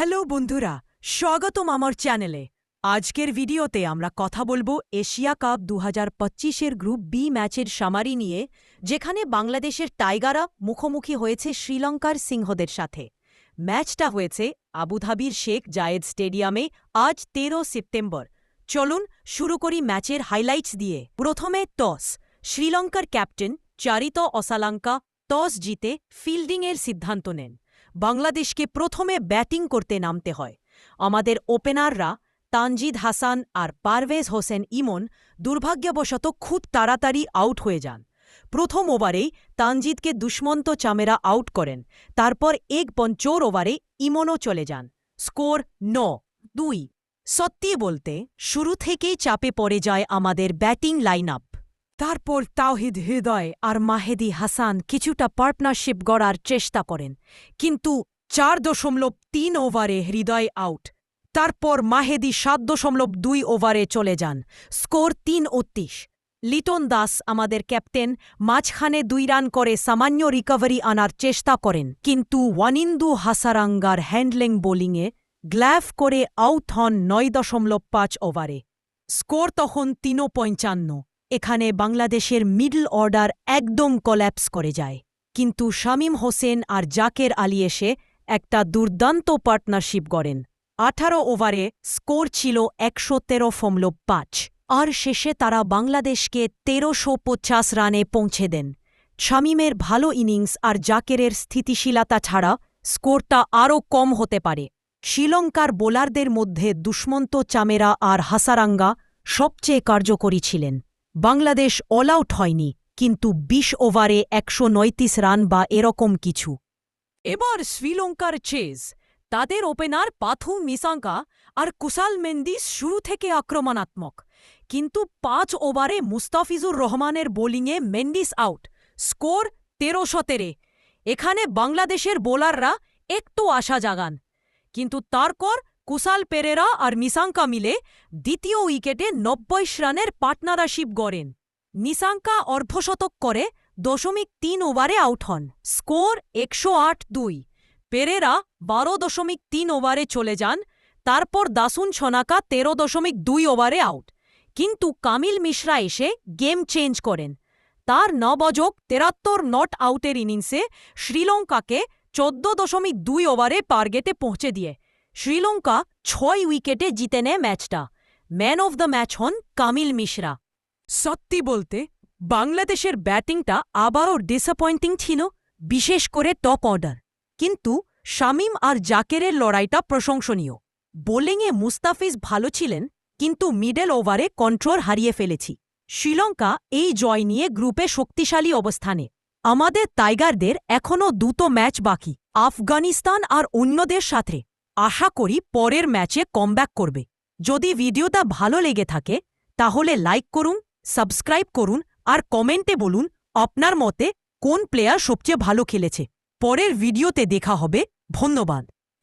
Hello বন্ধুরা, স্বাগতম আমার চ্যানেলে। আজকের ভিডিওতে আমরা কথা বলব এশিয়া কাপ দু হাজার পঁচিশের গ্রুপ বি ম্যাচের সামারি নিয়ে, যেখানে বাংলাদেশের টাইগাররা মুখোমুখি হয়েছে শ্রীলঙ্কার সিংহদের সাথে। ম্যাচটা হয়েছে আবুধাবির শেখ জায়েদ স্টেডিয়ামে আজ তেরো সেপ্টেম্বর। চলুন শুরু করি ম্যাচের হাইলাইটস দিয়ে। প্রথমে টস। শ্রীলঙ্কার ক্যাপ্টেন চারিত অসালাঙ্কা টস জিতে ফিল্ডিংয়ের সিদ্ধান্ত নেন। বাংলাদেশকে প্রথমে ব্যাটিং করতে নামতে হয়। আমাদের ওপেনাররা তানজিদ হাসান আর পারভেজ হোসেন ইমন দুর্ভাগ্যবশত খুব তাড়াতাড়ি আউট হয়ে যান। প্রথম ওভারেই তানজিদকে দুষ্মন্ত চামেরা আউট করেন। তারপর এক পঞ্চোর ওভারে ইমনও চলে যান। স্কোর ন দুই। সত্যি বলতে, শুরু থেকেই চাপে পড়ে যায় আমাদের ব্যাটিং লাইন আপ তারপর তাওহিদ হৃদয় আর মাহেদি হাসান কিছুটা পার্টনারশিপ গড়ার চেষ্টা করেন, কিন্তু চার দশমলব তিন ওভারে হৃদয় আউট। তারপর মাহেদি সাত দশমলব দুই ওভারে চলে যান, স্কোর তিন উত্তিশ লিটন দাস আমাদের ক্যাপ্টেন, মাঝখানে দুই রান করে সামান্য রিকভারি আনার চেষ্টা করেন, কিন্তু ওয়ানিন্দু হাসারাঙ্গার হ্যান্ডলিং বোলিংয়ে গ্ল্যাফ করে আউট হন নয় দশমলব পাঁচ ওভারে। স্কোর তখন তিনো পঞ্চান্ন। এখানে বাংলাদেশের মিডল অর্ডার একদম কল্যাপস করে যায়। কিন্তু শামীম হোসেন আর জাকের আলী এসে একটা দুর্দান্ত পার্টনারশিপ গড়েন। আঠারো ওভারে স্কোর ছিল একশো তেরো ফমল পাঁচ। আর শেষে তারা বাংলাদেশকে তেরোশো পঞ্চাশ রানে পৌঁছে দেন। শামীমের ভালো ইনিংস আর জাকেরের স্থিতিশীলতা ছাড়া স্কোরটা আরও কম হতে পারে। শ্রীলঙ্কার বোলারদের মধ্যে দুষ্মন্ত চামেরা আর হাসারাঙ্গা সবচেয়ে কার্যকরী ছিলেন। বাংলাদেশ অল আউট হয়নি, কিন্তু ২০ ওভারে একশো রান বা এরকম কিছু। এবার শ্রীলঙ্কার চেজ, তাদের ওপেনার পাথু মিসাঙ্কা আর কুসাল মেন্দিস শুরু থেকে আক্রমণাত্মক, কিন্তু পাঁচ ওভারে মুস্তাফিজুর রহমানের বোলিংয়ে মেন্ডিস আউট স্কোর তেরে এখানে বাংলাদেশের বোলাররা একটু আশা জাগান, কিন্তু তারপর কুসাল পেরেরা আর মিসাঙ্কা মিলে দ্বিতীয় উইকেটে নব্বই রানের পার্টনারশিপ গড়েন। নিসাঙ্কা অর্ধশতক করে দশমিক তিন ওভারে আউট হন। স্কোর একশো আট দুই। পেরেরা বারো দশমিক তিন ওভারে চলে যান। তারপর দাসুন ছনাকা তেরো দশমিক দুই ওভারে আউট। কিন্তু কামিল মিশ্রা এসে গেম চেঞ্জ করেন। তার নবযোগ তেরাত্তর নট আউটের ইনিংসে শ্রীলঙ্কাকে চোদ্দ দশমিক দুই ওভারে টার্গেটে পৌঁছে দিয়ে শ্রীলঙ্কা ছয় উইকেটে জিতে নেয় ম্যাচটা। ম্যান অফ দ্য ম্যাচ হন কামিল মিশ্রা। সত্যি বলতে, বাংলাদেশের ব্যাটিংটা আবারও ডিসঅ্যাপয়েন্টিং ছিল, বিশেষ করে টপ অর্ডার কিন্তু শামীম আর জাকেরের লড়াইটা প্রশংসনীয়। বোলিংয়ে মুস্তাফিজ ভালো ছিলেন, কিন্তু মিডল ওভারে কন্ট্রোল হারিয়ে ফেলেছি। শ্রীলঙ্কা এই জয় নিয়ে গ্রুপে শক্তিশালী অবস্থানে। আমাদের টাইগারদের এখনও দুটো ম্যাচ বাকি, আফগানিস্তান আর অন্যদের সাথে। আশা করি পরের ম্যাচে কমব্যাক করবে। যদি ভিডিওটা ভালো লেগে থাকে, তাহলে লাইক করুন সাবস্ক্রাইব করুন আর কমেন্টে বলুন আপনার মতে কোন প্লেয়ার সবচেয়ে ভালো খেলেছে। পরের ভিডিওতে দেখা হবে। ধন্যবাদ।